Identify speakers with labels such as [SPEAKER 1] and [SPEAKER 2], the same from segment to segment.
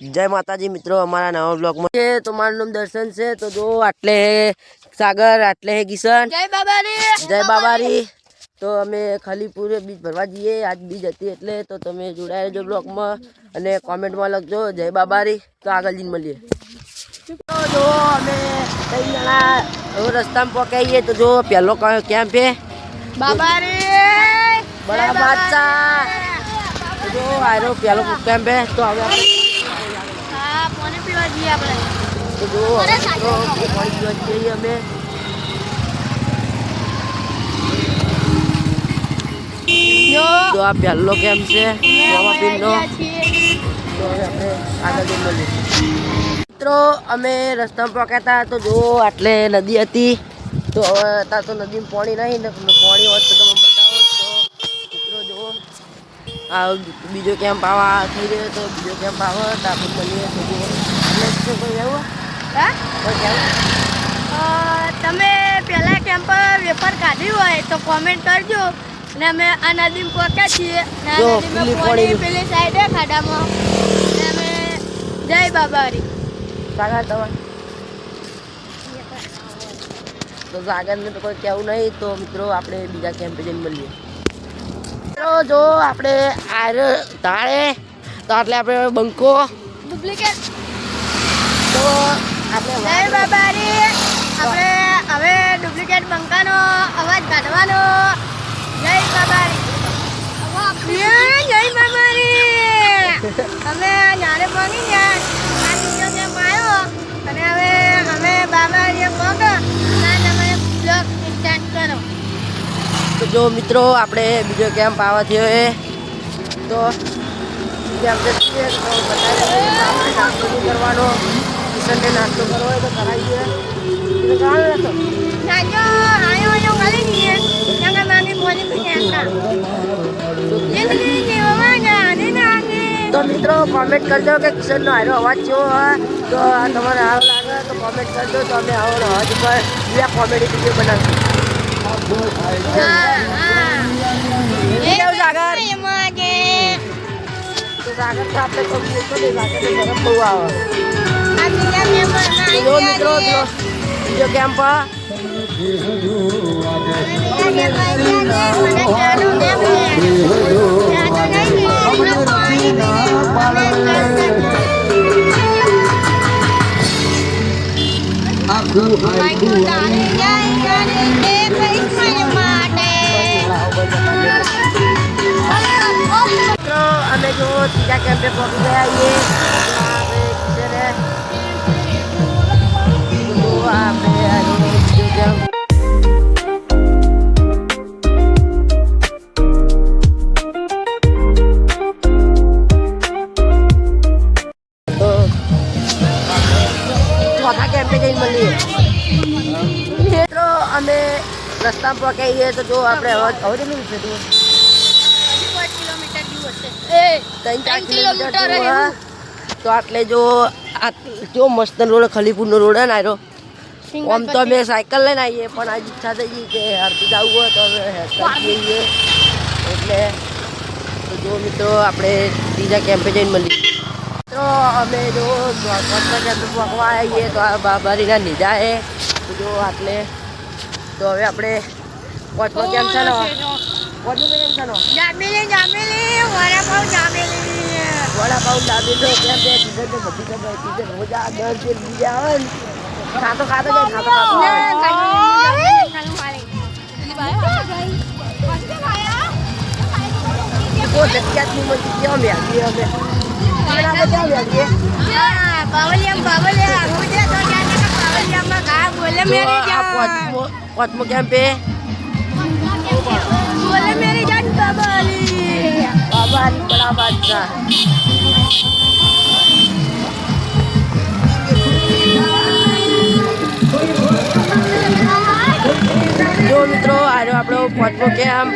[SPEAKER 1] જય માતાજી મિત્રો અમારા નવા બ્લોગમાં છે તો મારું નામ દર્શન છે તો જો આટલે હે સાગર આટલે હે કિશન.
[SPEAKER 2] જય બાબારી.
[SPEAKER 1] જય બાબારી. તો અમે ખાલીપુરે બીજ ભરવા જઈએ આજ બીજ હતી એટલે તો તમે જોડાયા રહેજો બ્લોગમાં અને કોમેન્ટમાં લખજો જય બાબારી. તો આગળ જઈને મળીએ. તો જો અમે કઈ જણા રસ્તામાં પહોંચાઈએ તો જો પહેલો કયો કેમ્પ છે?
[SPEAKER 2] બાબારી.
[SPEAKER 1] બડા બાદશાહ. જો આરો પહેલો કેમ્પ છે? તો હવે
[SPEAKER 2] પીવા જઈએ આપણે
[SPEAKER 1] તો જો હવે મિત્રો જઈએ અમે.
[SPEAKER 2] જો.
[SPEAKER 1] આ પહેલો કેમ્પ છે?
[SPEAKER 2] છીએ.
[SPEAKER 1] તો હવે આપણે આગળ જઈને મિત્રો અમે રસ્તામાં પહોંચ્યા તો જો આટલે નદી હતી. તો હવે અત્યારે તો નદીમાં પાણી નહીં ને પાણી હોત તો તમે બતાવો તો. મિત્રો જુઓ. આ બીજો કેમ્પ આવા થઈ રહ્યો તો બીજો કેમ્પ આવો તો આપણે મળીએ. જુઓ. શું કોઈ એવું
[SPEAKER 2] હા?
[SPEAKER 1] કોઈ
[SPEAKER 2] તમે પહેલાં કેમ્પ વેફર કાઢી હોય તો કોમેન્ટ કરજો. ને અમે આ પહોંચ્યા છીએ.
[SPEAKER 1] પેલી
[SPEAKER 2] સાઈડે ખાડામાં. ને અમે જય બાબારી.
[SPEAKER 1] સાગર તમારે તો સાગરને તો કોઈ કહેવું નહીં. તો મિત્રો આપણે બીજા કેમ્પે જઈને મળીએ. મિત્રો જો આપણે આર તાળે તો એટલે આપણે બંકો.
[SPEAKER 2] ડુપ્લિકેટ
[SPEAKER 1] તો આપણે
[SPEAKER 2] જય બાબારી. આપણે હવે ડુપ્લિકેટ બંકાનો અવાજ કાઢવાનો. જય બાબારી. જય બાબારી. અમે નારે પહોંચી ગયા. આ બીજો કેમ્પ આવ્યો. અને હવે અમે બાબારીએ પહોંચો ના તમે બ્લોગ સ્ટાર્ટ કરો.
[SPEAKER 1] તો જો મિત્રો આપણે બીજો કેમ્પ આવવા થયો એ તો કેમ્પ કરવાનો. કિશનને નાસ્તો કરવો હોય તો કરાવીએ એટલે કાલ નતો
[SPEAKER 2] નાજો આયો આયો ખાલી દઈએ ત્યાં માની બોલી પણ જિંદગી જીવવા જાને નાની
[SPEAKER 1] તો મિત્રો કોમેન્ટ કરજો કે કિશનનો હારો અવાજ કેવો હોય તો આ તમારે આવો લાગે તો કોમેન્ટ કરજો તો અમે આવો અવાજ ઉપર બીજા કોમેડી વીડિયો બનાવીશું
[SPEAKER 2] હા હા
[SPEAKER 1] એ કેવું સાગર
[SPEAKER 2] એમાં કે
[SPEAKER 1] તો સાગર તો આપણે તો તો નહીં લાગે તો ગરમ બહુ આવે
[SPEAKER 2] આ બીજા મેમ્બર
[SPEAKER 1] તો જો મિત્રો બીજો કેમ્પ અમે જો ત્રીજા કેમ્પે પહોંચી ગયા છીએ. ચોથા કેમ્પે જઈને મળીએ મિત્રો અમે રસ્તા પર કહીએ તો જો આપણે હવે કેટલું આટલે જો આ જો મસ્ત રોડ ખલીપુરનો રોડ આવ્યો આમ તો અમે સાયકલ લઈને આવીએ પણ આજ ઈચ્છા થઈ ગઈ કે હરતી જવું હોય તો અમે હેરતા જઈએ એટલે તો જો મિત્રો આપણે ત્રીજા કેમ્પે જઈને મળીએ મિત્રો અમે જો કેમ્પે પહોંચવા આવીએ તો આ બાબારીના નીજા હે તો જો આટલે તો હવે આપણે પાંચમા કેમ્પ છે ને પાંચમું કેમ્પ છે ને
[SPEAKER 2] જામેલી જામેલી જામેલી
[SPEAKER 1] વડાપાઉં દાબી લો કેમ કે ટીચર બધી ટીચર રોજ દર જે બીજા આવે ને ખાતો ખાતો જાય ખાતો ખાતો આવે. તો જગ્યાતની મજી કેવા મેળવી અમે. આપણે ક્યાં મેળવીએ? જો આ પાંચમો પાંચમો કેમ્પ એ બાબા બડા બાદશાહ મિત્રો આજો આપણો પાંચમો કેમ્પ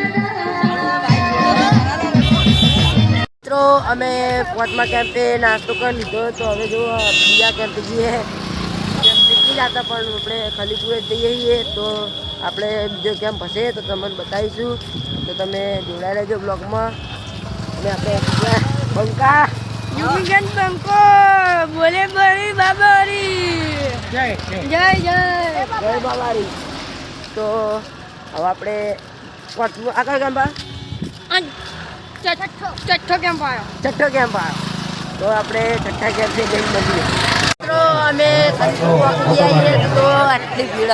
[SPEAKER 1] મિત્રો અમે પાંચમા કેમ્પે નાસ્તો કરી લીધો તો હવે જો બીજા કેમ્પ જઈએ. કેમ્પ નીકળી જતા પણ આપણે ખલીપુરે જઈએ છીએ તો આપણે બીજો કેમ્પ હશે તો તમને બતાવીશું. તો તમે જોડાઈ રહેજો બ્લોગમાં. અને આપણે બંકા
[SPEAKER 2] બંકો જય જય.
[SPEAKER 1] જય બાબારી. તો હવે આપણે પાંચમું આગળ કેમ ચઠ્ઠો
[SPEAKER 2] છઠ્ઠો છઠ્ઠો કેમ પાયો
[SPEAKER 1] છઠ્ઠો કેમ્પ આવ્યો તો આપણે છઠ્ઠા કેમ્પથી જઈને મળીએ મિત્રો અમે તો આટલી ભીડ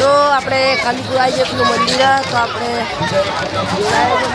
[SPEAKER 1] તો આપણે કાલીપુર આવી જઈએ મંદિર તો આપણે જોડાયેલું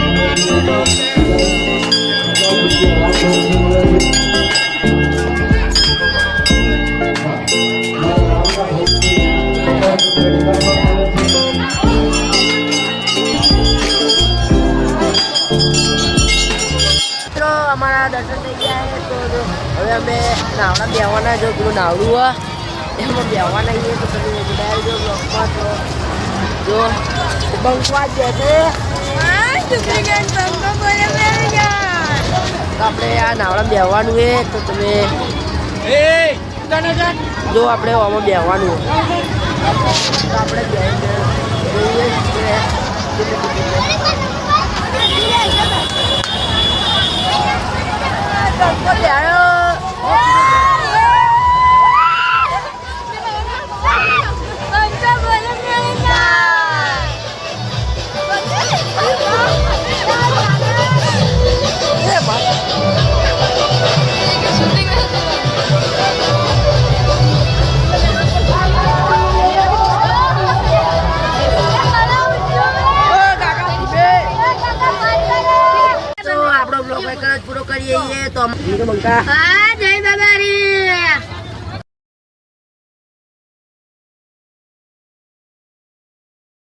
[SPEAKER 1] નાવડા બેવાના જો નાવડું હોય એમાં બેવાના એ તો તમે જોડાયેલ જો બ્લોકમાં તો જો બંકવા જ જશે આપણે આ નાવડા બેવાનું એ તો તમે જો આપણે આમાં બેવાનું આપણે તો આપણો બ્લોગ